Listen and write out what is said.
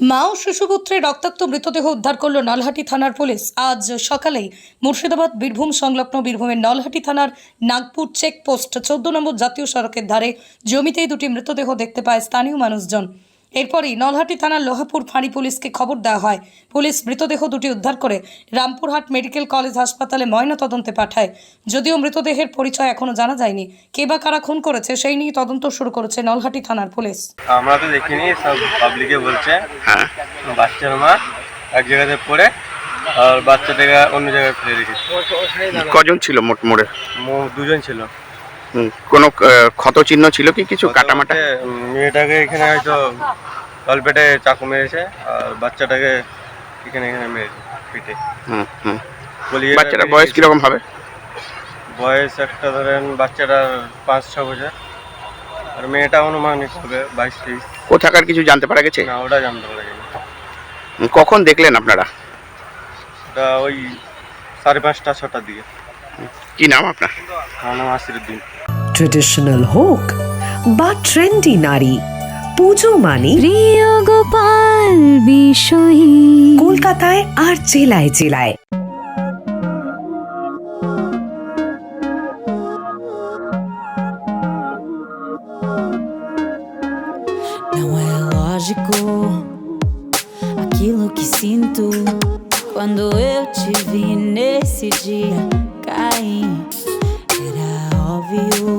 মা ও শিশুপুত্রের রক্তাক্ত মৃতদেহ উদ্ধার করল নলহাটি থানার পুলিশ। আজ সকালেই মুর্শিদাবাদ বীরভূম সংলগ্ন বীরভূমের নলহাটি থানার নাগপুর চেকপোস্ট চোদ্দ নম্বর জাতীয় সড়কের ধারে জমিতেই দুটি মৃতদেহ দেখতে পায় স্থানীয় মানুষজন। এরপরই নলহাটি থানার লোহাপুর ফাঁড়ি পুলিশকে খবর দেওয়া হয়। পুলিশ মৃতদেহ দুটি উদ্ধার করে রামপুরহাট মেডিকেল কলেজ হাসপাতালে ময়নাতদন্তে পাঠায়। যদিও মৃতদেহের পরিচয় এখনও জানা যায়নি। কে বা কারা খুন করেছে সেই নিয়ে তদন্ত শুরু করেছে নলহাটি থানার পুলিশ। আমরা তো দেখিনি সব পাবলিকে বলছে। হ্যাঁ। বাচ্চার মা। এক জায়গাতে পড়ে আর বাচ্চাটাকে অন্য জায়গায় ফেলে রেখেছে। কজন ছিল মোট মোড়ে? দুজন ছিল। কোনো ক্ষত চিহ্ন ছিল কি কিছু কাটামাটা? মেয়েটাকে এখানে হয়তো তলপেটে চাকু মেরেছে আর বাচ্চাটাকে এখানে এখানে মেরেছে পিঠে। হুম হুম। গলিয়ে বাচ্চাটা বয়স কীরকম হবে? বয়স একটা ধরেন বাচ্চাটার পাঁচ ছ বছর। আর মেয়েটা অনুমানিক হবে বাইশ তেইশ। কোথাকার কিছু জানতে পারা গেছে? না ওটা জানতে পারা হুম, কখন দেখলেন আপনারা? ওই সাড়ে পাঁচটা ছটার দিকে। কি নাম আপনার? আমার নাম আসিরুদ্দিন ট্রেডিশনাল হোক বা ট্রেন্ডি নারী পুজো মানে প্রিয় গোপাল বিষয়ী কলকাতায় আর জেলায় জেলায় Não é lógico aquilo que sinto quando eu te vi nesse dia cair. Era óbvio.